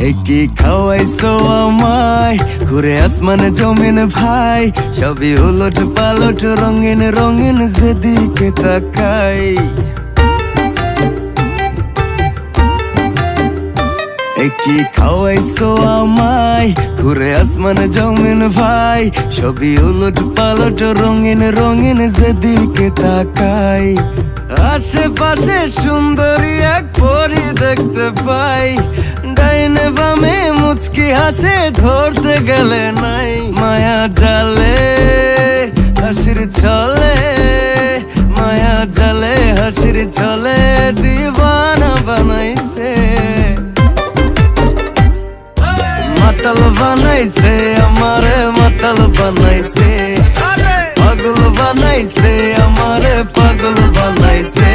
কি খাওয়াইছো আমায়? ঘুরে আসমান জমিন ভাই, সবই উলট পালট, রঙিন রঙিন যেদিকে তাকাই। কি খাওয়াইছো আমায়? ঘুরে আসমান জমিন ভাই, সবই উলট পালট, রঙিন রঙিন যেদিকে তাকাই। আশেপাশে সুন্দরী এক পরি দেখতে পাই। ডাইনে বামে মুচকি হাসে, ধরতে গেলে নাই মায়া জালে। হাসির ছলে, মায়া জালে, হাসির ছলে দিবানা বানাইছে। মাতাল বানাইছে, আমারে মাতাল বানাইছে। পাগল বানাইছে, আমারে পাগল বানাইছে।